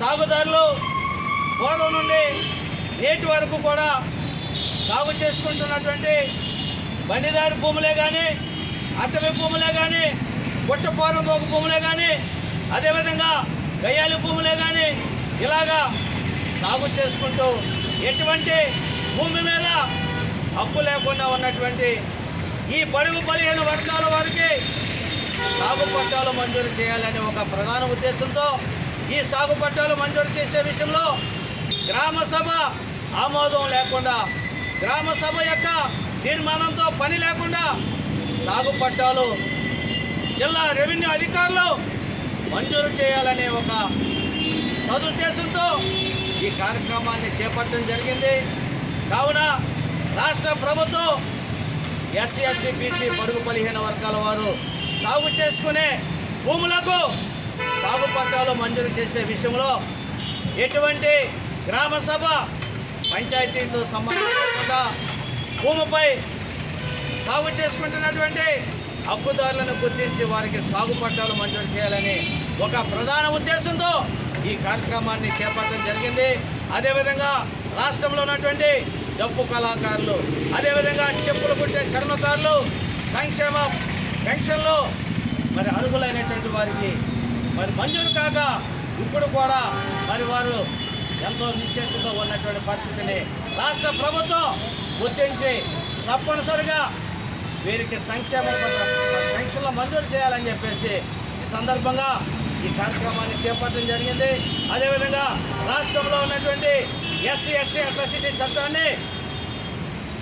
సాగుదారులు పూర్వం నుండి నేటి వరకు కూడా సాగు చేసుకుంటున్నటువంటి బండిదారి భూములే కానీ అటవీ భూములే కానీ గుట్టపోరం పోగు భూములే కానీ అదేవిధంగా గయ్యాలి భూములే కానీ ఇలాగా సాగు చేసుకుంటూ ఎటువంటి భూమి మీద అప్పు లేకుండా ఉన్నటువంటి ఈ బడుగు బలిహీన వర్గాల వారికి సాగు పట్టాలు మంజూరు చేయాలనే ఒక ప్రధాన ఉద్దేశంతో ఈ సాగు పట్టాలు మంజూరు చేసే విషయంలో గ్రామ సభ ఆమోదం లేకుండా గ్రామ సభ యొక్క తీర్మానంతో పని లేకుండా సాగు పట్టాలు జిల్లా రెవెన్యూ అధికారులు మంజూరు చేయాలనే ఒక సదుద్దేశంతో ఈ కార్యక్రమాన్ని చేపట్టడం జరిగింది. కావున రాష్ట్ర ప్రభుత్వం ఎస్సీ ఎస్టీ బీసీ బడుగు బలహీన వర్గాల వారు సాగు చేసుకునే భూములకు సాగు పట్టాలు మంజూరు చేసే విషయంలో ఎటువంటి గ్రామ సభ పంచాయతీతో సంబంధం భూమిపై సాగు చేసుకుంటున్నటువంటి హక్కుదారులను గుర్తించి వారికి సాగు పట్టాలు మంజూరు చేయాలని ఒక ప్రధాన ఉద్దేశంతో ఈ కార్యక్రమాన్ని చేపట్టడం జరిగింది. అదేవిధంగా రాష్ట్రంలో ఉన్నటువంటి డప్పు కళాకారులు అదేవిధంగా చెప్పులు కుట్టే చర్మకారులు సంక్షేమ పెన్షన్లు మరి అర్హులైనటువంటి వారికి మరి మంజూరు కాక ఇప్పుడు కూడా మరి వారు ఎంతో నిశ్చేషంతో ఉన్నటువంటి పరిస్థితిని రాష్ట్ర ప్రభుత్వం గుర్తించి తప్పనిసరిగా వీరికి సంక్షేమ పెన్షన్లు మంజూరు చేయాలని చెప్పేసి ఈ సందర్భంగా ఈ కార్యక్రమాన్ని చేపట్టడం జరిగింది. అదేవిధంగా రాష్ట్రంలో ఉన్నటువంటి ఎస్సీ ఎస్టీ అట్రాసిటీ చట్టాన్ని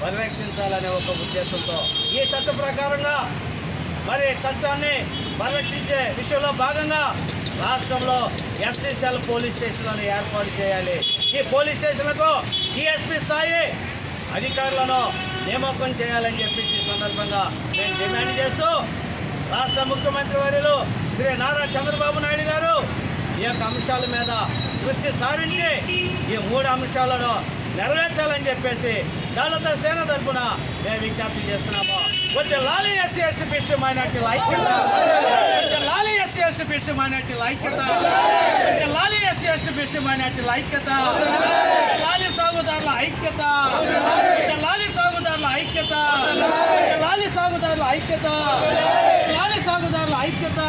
పరిరక్షించాలనే ఒక ఉద్దేశంతో ఈ చట్ట ప్రకారంగా మరి చట్టాన్ని పరిరక్షించే విషయంలో భాగంగా రాష్ట్రంలో ఎస్సీ సెల్ పోలీస్ స్టేషన్లను ఏర్పాటు చేయాలి. ఈ పోలీస్ స్టేషన్లకు డిఎస్పీ స్థాయి అధికారులను నియామకం చేయాలని చెప్పి ఈ సందర్భంగా నేను డిమాండ్ చేస్తూ రాష్ట్ర ముఖ్యమంత్రి వర్యులు శ్రీ నారా చంద్రబాబు నాయుడు గారు ఈ యొక్క అంశాల మీద దృష్టి సారించి ఈ మూడు అంశాలను నెరవేర్చాలని చెప్పేసి దళిత సేన తరఫున మేము విజ్ఞప్తి చేస్తున్నాము. కొంచెం లాలి ఎస్సీ ఎస్టీ బీసీ మైనార్టీ ఐక్యత. కొంచెం లాలి ఎస్సీ ఎస్టీ బీసీ మైనార్టీ ఐక్యత. కొంచెం లాలి ఎస్సీ ఎస్టీ బీసీ మైనార్టీ ఐక్యత. లాలి సాగుదారుల ఐక్యత. లాలి సాగుదారుల ఐక్యత. లాలి సాగుదారుల ఐక్యత. లాలి సాగుదారుల ఐక్యత.